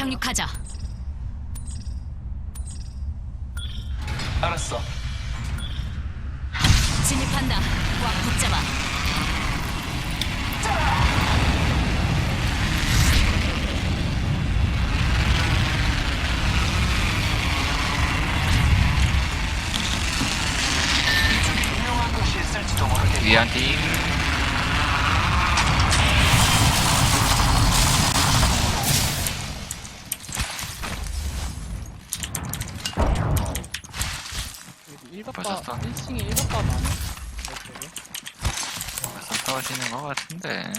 착륙하자. 알았어. 진입한다. 꽉 붙잡아. 유용한 있을지도. 위한 팀. 여기 1박 벌써 바 써? 1층에 1박 바 많아. 이쪽에. 벌써 싸우시는 것 같은데.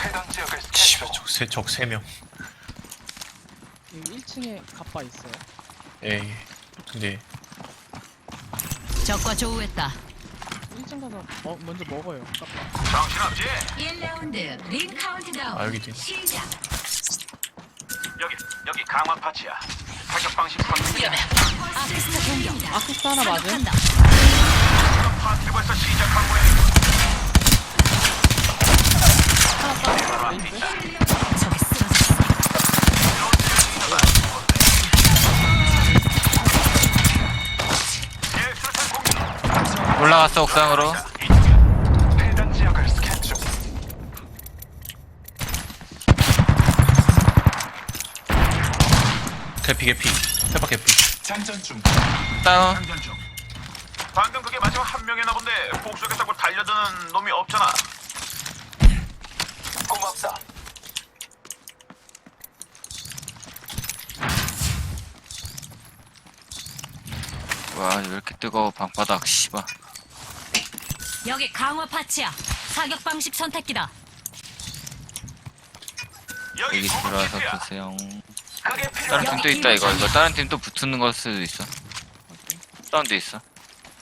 해당 지역을 씨발 스캔 중. 적세 적 3명 여기 1층에 갑바 있어요. 에이 근데 적과 조우했다. 1층 가서 어, 먼저 먹어요. 갑바. 정신없지? 1라운드 링 카운트다운. 아 여기 시작. 여기 여기 강화 파츠야. 타격 방식 선택이야. 아크스타 공격. 아크스타 하나 맞음. 사격한다. 파티 벌써 시작한 거야. 하나. 저기 쓰러졌어. 공격. 올라갔어 옥상으로. 해당 지역을 스캔 중. 개피 개피 세박 개피 장전 중. 다운. 장전 중. 방금 그게 마지막 한 명이나 본데 복속에다고 달려드는 놈이 없잖아. 고맙다. 와, 왜 이렇게 뜨거워, 방바닥, 씨발. 여기 강화 파츠야. 사격 방식 선택기다. 여기 여기 고급 들어와서 키트야. 보세요. 다른 팀도 있다, 이거. 이거 다른 팀 또 붙는 걸 수도 있어. 사운드 있어.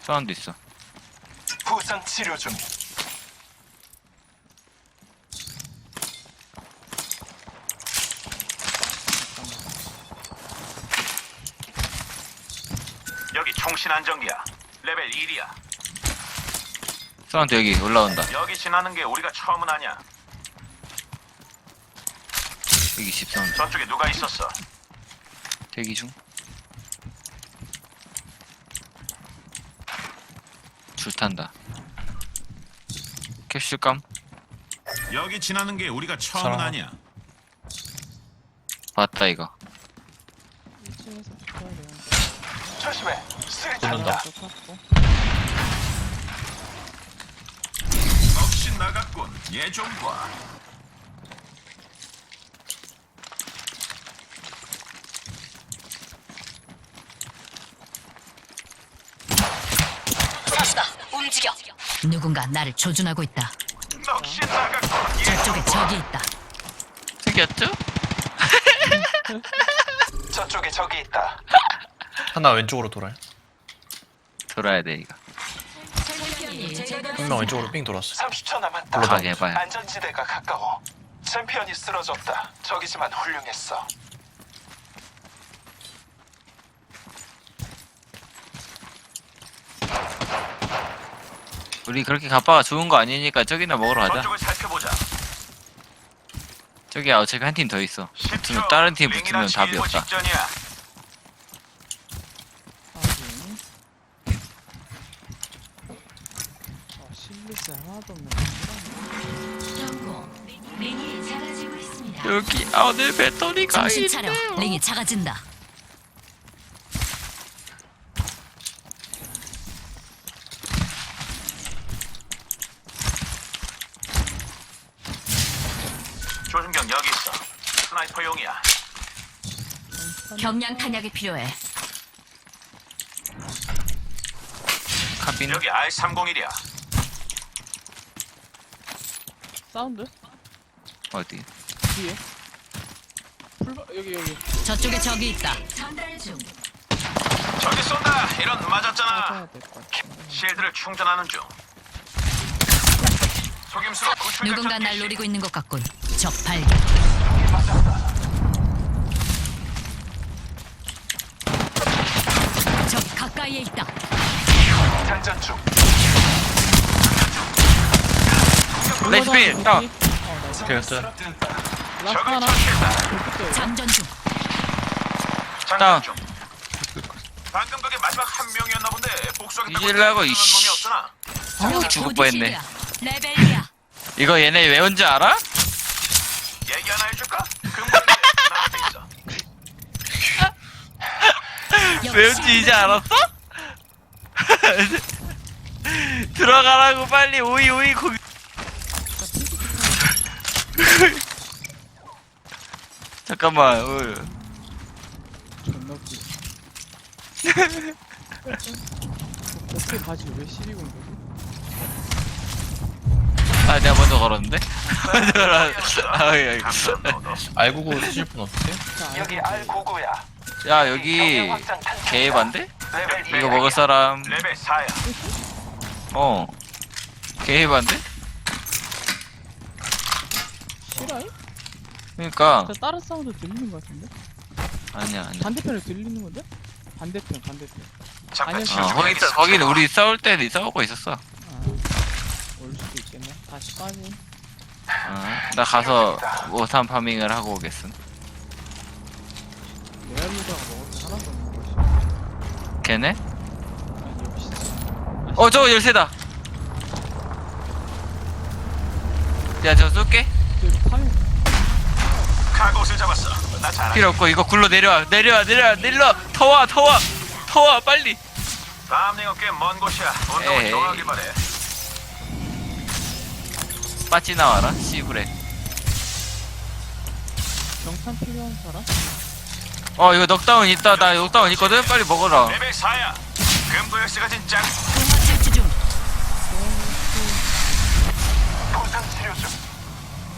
사운드 있어. 부상 치료 중. 여기 총신 안정기야. 레벨 1이야. 사운드 여기 올라온다. 여기 지나는 게 우리가 처음은 아니야. 여기 10 사운드. 저쪽에 누가 있었어? 대기 중. 줄 탄다. 캡슐감? 여기 지나는 게 우리가 처음은 사람. 아니야. 봤다, 이거. 1층에서 붙어야 되는데. 조심해. 스리탄이다. 쫓았고. 억신 나갔군. 얘좀 봐. 움직여. 누군가 나를 조준하고 있다. 저쪽에 적이 있다. 생겼죠? 저쪽에 적이 있다. 하나 왼쪽으로 돌아요 돌아야 돼, 이거. 한 명 왼쪽으로 삥 돌았어 30초 남았다. 가게 해봐요. 안전지대가 가까워. 챔피언이 쓰러졌다. 적이지만 훌륭했어. 우리 그렇게 가빠가 좋은 거 아니니까 저기나 먹으러 가자. 살펴보자. 저기 어차피 한 팀 더 있어. 10초. 붙으면 다른 팀 붙으면 답이 없다. 직전이야. 확인. 아, 실리스 하나도 없는 거. 링이 작아지고 있습니다. 여기 안에 배터리가 정신 차려. 링이 작아진다. 조준경 여기 있어. 스나이퍼용이야. 경량 탄약이 필요해. 카빈 여기 R301이야. 사운드? 어디? 뒤에. 풀바 여기 여기. 저쪽에 적이 있다. 전달 중. 저기 쏜다. 이런 맞았잖아. 찾아야 될 것. 실드를 충전하는 중. 속임수로 구출 누군가 날. 노리고 있는 것 같군. 적 발견. 적이 가까이에 있다. 장전 중. 어. 나이스. 오케이 끝 라스트 적을 하나. 장전 중. 장전 중. 방금 그게 마지막 한 명이었나 본데 복수하겠다고 달려드는 이씨. 놈이 없잖아. 어, 죽을 뻔했네. 레벨이야. 이거 얘네 왜 온지 알아? 얘기 하나 해줄까? 근본이 나한테 있어. 왜 온지 이제 알았어? 들어가라고 빨리 오이 오이 거기 잠깐만 어. 존나 웃기. 어떻게 가지 왜 시비 건 거지? 아 내가 먼저 걸었는데? 먼저 아, 예, 예. 감사한 너도. 알고고 쓰실 분 없으세요? 자, 여기 알고 알고고야. 야 여기? 레벨 이거 먹을 사람 레벨 4야. 어 개반데? 실화임? 그니까 저 다른 사운드 들리는 것 같은데? 아니야 아니야 반대편에 들리는 건데? 반대편, 반대편. 잠깐 아니요, 어좀 거기 해야겠어. 거기는 우리 싸울 때 싸우고 있었어 아, 올 수도 있겠네. 다시 빠지. 어, 나 가서 오산 파밍을 하고 오겠음 레알루다가 먹을 게 하나도 없는 것이. 걔네? 어 저거 열쇠다 야 저거 쏠게 파밍. 필요 없고 이거 굴러 내려와 내려와 내려와 내려 터와 터와 터와 빨리 다음 링은 꽤먼 곳이야. 운동을 에이. 좋아하길 바래. 빠지 나와라 씨부레 경탄 필요한 사람? 어 이거 넉다운 있다 나 넉다운 있거든 빨리 먹어라 레벨 4야. 금도역스 가진 짱. 공허 질주 중. 부상 치료 중.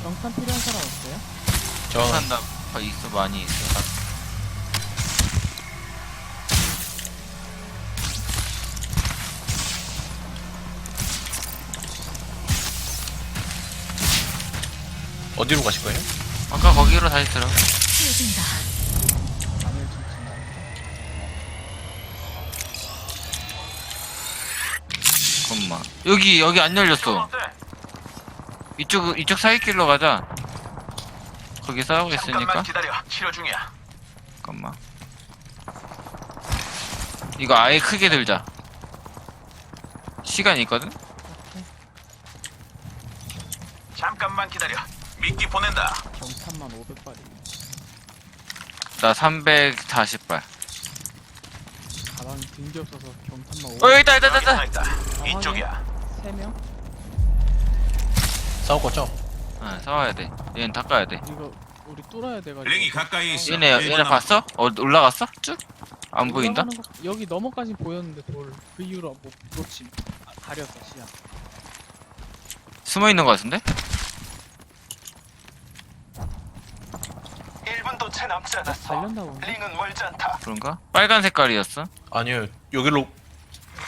경탄 필요한 사람 없어요? 저 산다 어, 있어 많이 있어 어디로 가실 거예요? 아까 거기로 다시 들어 치워진다. 여기 여기 안 열렸어 어때? 이쪽 이쪽 사이길로 가자 거기 싸우고 있으니까 잠깐만 기다려. 치료 중이야. 잠깐만 이거 아예 크게 들자 시간 있거든? 잠깐만 기다려. 미끼 보낸다. 경탄만 500발이. 나 340발 가방이 든게 없어서 경탄만 어 500. 여기 있다 있다 있다 있다. 이쪽이야. 3명? 싸울 거죠? 아 싸워야 돼 얘는 닦아야 돼 이거 우리 뚫어야 돼가지고. 링이 가까이 있어. 얘네 얘네 봤어? 어 올라갔어? 쭉? 안 보인다? 올라가는 거- 여기 넘어까지 보였는데 돌. 그 이후로 못 놓침. 아, 가렸어 시야. 숨어 있는 거 같은데? 1분도 채 남지 않았어. 달렸나 보네. 링은 멀지 않다. 그런가? 빨간 색깔이었어 아니요 여기로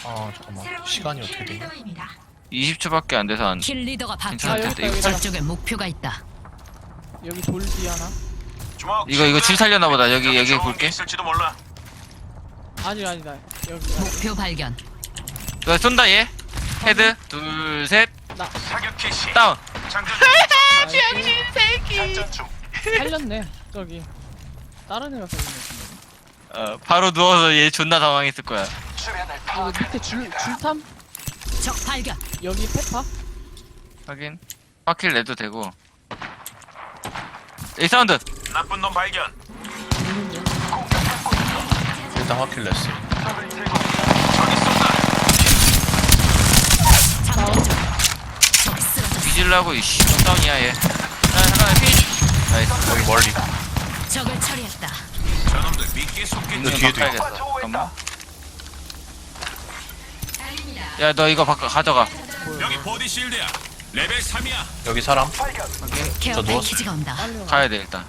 아 잠깐만 시간이 어떻게 되냐 20초밖에 안 돼서 안 킬 리더가 바뀌었다. 여기 여기 저쪽에 목표가 있다. 여기 돌뒤 하나? 주먹. 이거 이거 질 살려나 보다 여기 여기 여기 좋은 게 볼게 있을지도 몰라. 아니 아니다. 여기 목표 발견. 너 쏜다 얘 헤드 둘셋 사격 캐시. 다운 장전. 아이고, 작전 중. 살렸네. 저기 다른 애가 살린 것 같은데. 어, 바로 누워서 얘 존나 당황했을 거야 파악해. 밑에 줄 줄탐 적 발견. 여기 페파 확인 확킬 내도 되고 이 사운드 나쁜 놈 발견. 일단 확킬 냈어 저기 쏜다. 장전 중. 적 쓰러졌어. 뒤질라고 이씨 다운이야 얘 하나 하나 피 나이스 여기 멀리 적을 처리했다. 저놈들 미끼에 뒤에도 있어. 바꿔야겠어 잠깐만 야 너 이거 바꿔 가져가 여기 보디 실드야. 레벨 3이야. 여기 사람 저 누웠어. 패키지가 온다. 가야 돼 일단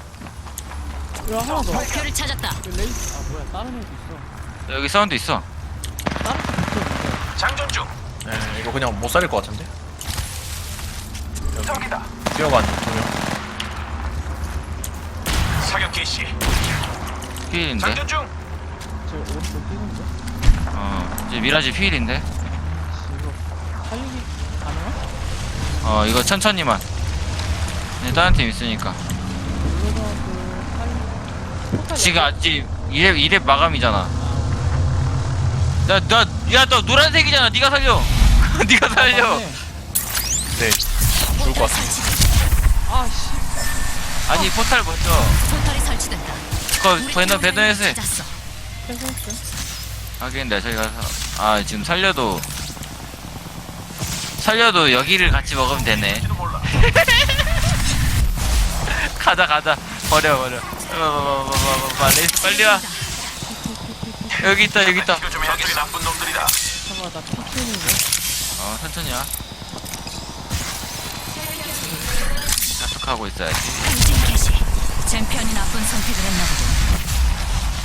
이거 하나 더. 목표를 찾았다. 여기 레이스 아 뭐야 다른 애도 있어. 여기 사운드 있어 다른 애 붙어 있어. 장전 중. 네 이거 그냥 못 살릴 것 같은데 저기다. 뛰어간 두명 사격 캐시. 필인데 장전 중. 저 오른쪽 뛰는데. 어 이제 미라지 필인데 이거 살리기 가능하? 어어 이거 천천히만 네, 다른 팀 있으니까 할 포탈 지금 아직 2렙 2렙 마감이잖아 나나야너 노란색이잖아 네가 살려 네가 살려 맞네. 네 죽을 것 같습니다 아니 포탈 먼저 포털이 설치된다. 그거 배너 배너에서 해 찾았어. 하긴 내가 저기 가서 아 지금 살려도 살려도 여기를 같이 먹으면 되네. 가자 가자 버려 버려 어, 어, 어, 어, 어, 빨리 빨리 와 여기 있다 여기 있다 이거 좀 해야겠어. 나쁜 놈들이다. 잠깐만 나 피키는데 어 천천히 와 자축하고 있어야지 개시. 챔피언이 나쁜 선택을 했나 보군.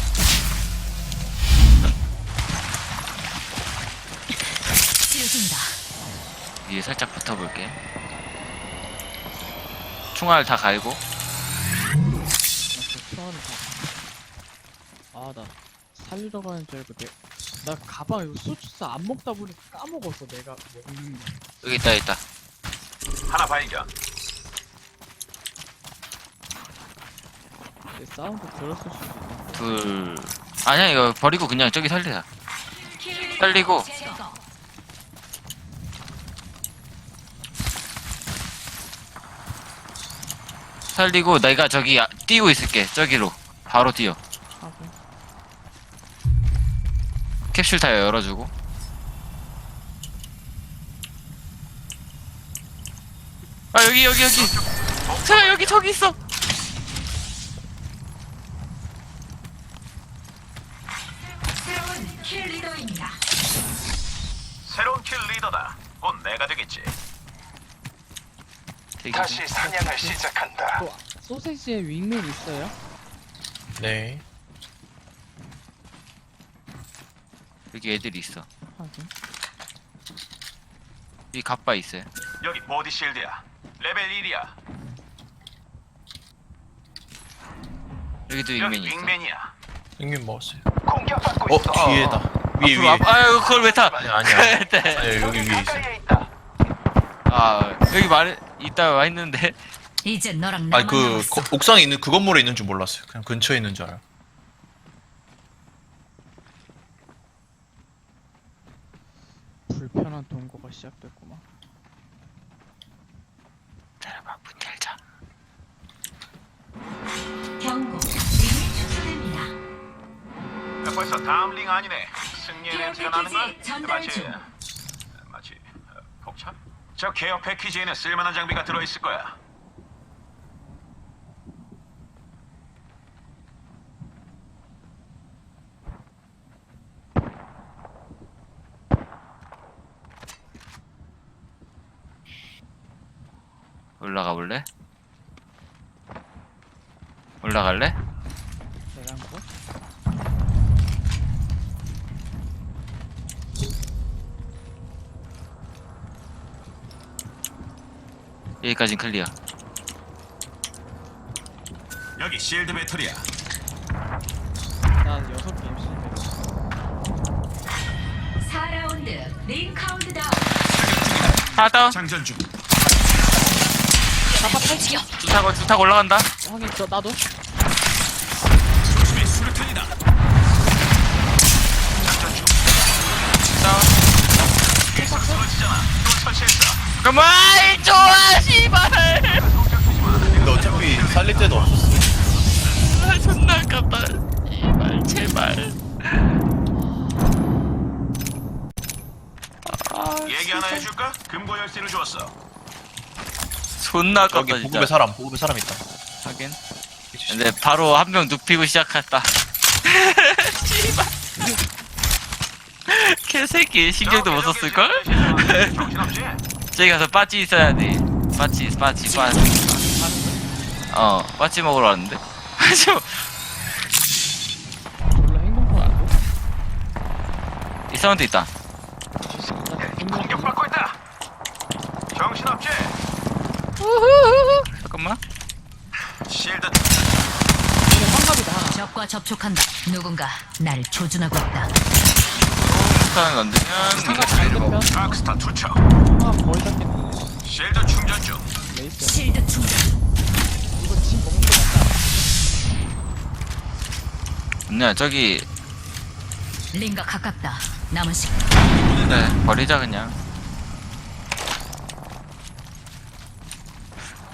치료준다. 위에 살짝 붙어볼게 총알 다 갈고 아나 살리러 가는 줄 알고 내 나 가방 이거 소주스 안 먹다 보니까 까먹었어 내가 먹는 거 여기 있다 여기 있다 하나 발견. 내 사운드 들었을 수도 있네 둘. 아니야 이거 버리고 그냥 저기 살리자. 살리고. 살리고 내가 저기 아- 뛰고 있을게 저기로. 바로 뛰어. 하고 캡슐 타이어 열어주고. 아 여기 여기 여기. 자 여기 저기 있어 새로운 킬 리더다. 곧 내가 되겠지. 대기 중. 다시 사냥을 시작한다. 또 소세지에 윙맨 있어요? 네 여기 애들이 있어 하긴 이 갑바 있어요 여기 보디 실드야. 레벨 1이야. 여기도 여기 윙맨이 있어 윙맨이야. 생긴 먹었어요 공격받고 어 있어. 뒤에다 위에 앞으로 위에 앞, 아유 그걸 왜 타? 아니 아니야 네. 아니 여기 위에 있어 가까이에 있다. 아 여기 말 있다 와 있는데 이제 너랑 나만 아니 그 남았어. 거- 옥상에 있는 그 건물에 있는 줄 몰랐어요 그냥 근처에 있는 줄 알아요 불편한 동거가 시작됐구만 기다려봐 문 열자 경고. 축소됩니다. 벌써 다음 링 아니네. 승리의 냄새가 나는 걸? 마치? 저 개혁 패키지에는 쓸만한 장비가 들어있을 거야. 올라가 볼래? 올라갈래? 계란 거? 여기까진 클리어 여기 실드 배터리야. 나 여섯 개 임신했어 4라운드 링 카운트다운. 하나 다운 장전 중. 움직여. 줄 타고 줄 타고 올라간다 확인 저 나도 그만 좋아 씨발. 근데 어차피 살릴 데도 없었어. 아, 존나 아깝다 씨발 제발. 아, 얘기 하나 해줄까? 금고 열쇠를 주었어. 존나 여기 아깝다 진짜. 보급에 사람 보급에 사람 있다. 하긴 근데 바로 한 명 눕히고 시작했다. 씨발. 개새끼 신경도 못 썼을걸? 정신없지? 저기 가서 빠찌 있어야 돼. 빠찌 빠찌 빠찌. 어 빠찌 먹으러 왔는데? 빠찌 먹- 졸라 행동권 안고 이 사운드 있다. 공격받고 있다. 정신없지? 잠깐만. 실드. 환갑이다. 적과 접촉한다. 누군가 나를 조준하고 있다. 스타는 안 되면 네가 제일 먹어 락스타 투척. 하나 거의 다 깼네 실드 충전 중. 레이스 실드 충전. 이거 집 먹는 거 맞다 네 저기 링가 가깝다. 남은 시네 버리자 그냥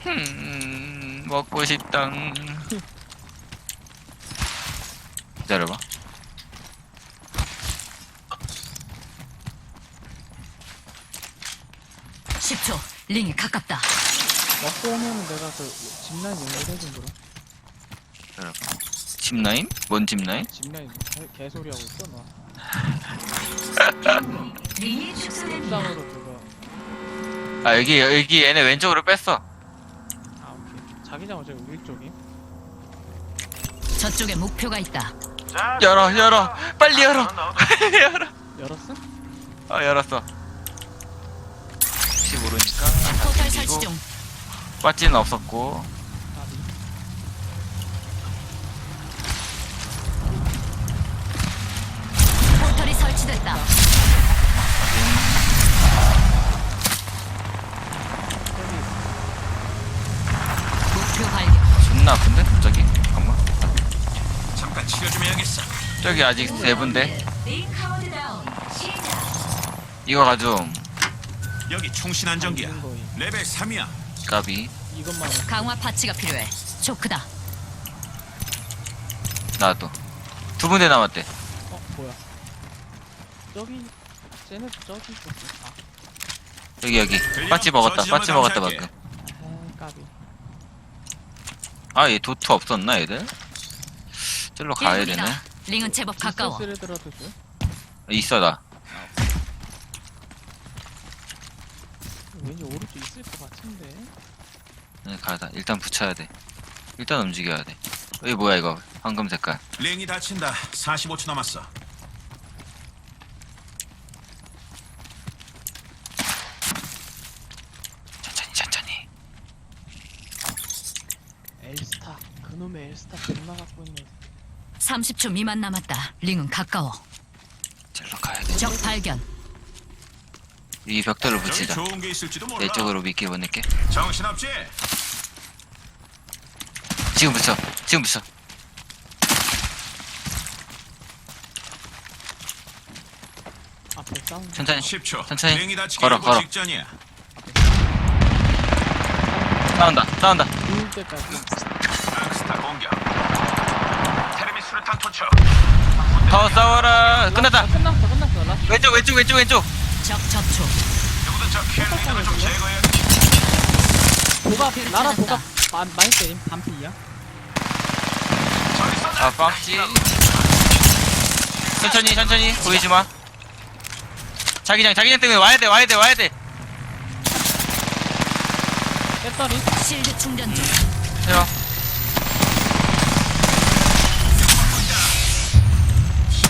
음 먹고 싶당 기다려봐 10초. 링이 가깝다. 먹고 오면은 내가 그 집라인 연결해준 거라 기다려봐 짚라인? 뭔 짚라인? 집라인 개, 개소리하고 있어 너 링이 축소됩니다. 그거 아 여기 여기 얘네 왼쪽으로 뺐어 아 오케이 자기장은 저기 우리 쪽이 저쪽에 목표가 있다. 자, 열어 열어 빨리 열어 나도. 열어 열었어? 아 열었어 혹시 모르니까 설치 중. 빠지는 없었고 포털이 설치됐다. 저기 목표 발견. 존나 아픈데 갑자기 잠깐만 잠깐 치료 좀 해야겠어. 저기 아직 세 분데 링 카운트다운 시작. 이거 가좀 여기 충신 안정기야. 레벨 3이야. 까비 이것만 강화 파츠가 필요해. 초크다. 나도 두 군데 남았대 어 뭐야 저기 쟤네 저기 있었어 아 여기 여기? 빠찌 먹었다 빠찌 먹었다. 방금 에이, 까비 아 얘 도트 없었나 얘들? 저로 가야 되네. 링은 제법 가까워. 있어 나 왠지 오른쪽 있을 것 같은데 네, 가다 일단 붙여야 돼 일단 움직여야 돼 여기 뭐야 이거 황금 색깔 링이 다친다. 45초 남았어. 천천히 천천히 엘스타 그놈의 엘스타 존나 갖고 있네 30초 미만 남았다. 링은 가까워. 저로 가야 돼 적 발견. 이 벽돌을 저기 붙이자 좋은 게 있을지도 몰라. 내 쪽으로 미끼 보낼게 정신없지? 지금 붙여 지금 붙여 앞에 싸운 천천히 10초. 천천히. 다치기 걸어, 일보 걸어. 직전이야. 싸운다 싸운다 누울 때까지 스타 공격. 테레미 수류탄 투척. 더 싸워라 끝났다 아, 끝났어 끝났어 라 왼쪽 왼쪽 왼쪽 왼쪽 적 접촉. 누구든 저 킬리더를 좀 제거해. 표를 나라. 보갑 마- 많이 때림 반피야. 아 빡지 천천히 천천히 보이지 마 자기장 자기장 때문에 와야 돼 와야 돼 와야 돼 배터리 실드 충전 중. 해요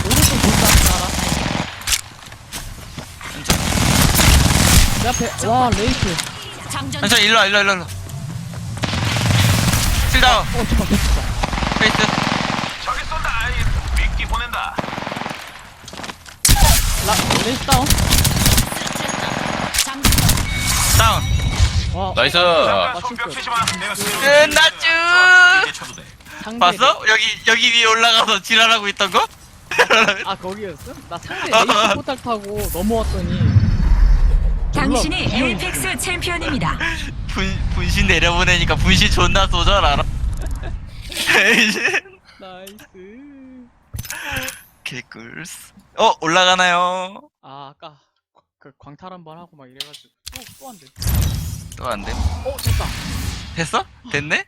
오른쪽 본다 나라 천천히 내 앞에 와 레이트 장전. 천천히 일로와 일로 와 일로 와 일로 와. 실다운 어 잠깐 됐다 페이스 저기 쏜다. 아이, 미끼 보낸다. 라 레이트 다운 장전. 다운 와 나이스 잠깐 맞출 손뼉 거야. 치지 마. 내가 끝났쥬 이제 쳐도 돼. 상대 봤어? 여기 여기 위에 올라가서 지랄하고 있던 거? 아 거기였어? 나 상대 레이트 포탈 타고 넘어왔더니 당신이 몰라. 에이펙스 챔피언입니다. 분, 분신 내려보내니까 분신 존나 쏘절 알아? 나이스 개꿀스 어 올라가나요? 아 아까 그 광탈 한 번 하고 막 이래가지고 또또 안 돼 또 안돼 어 됐다 됐어? 됐네?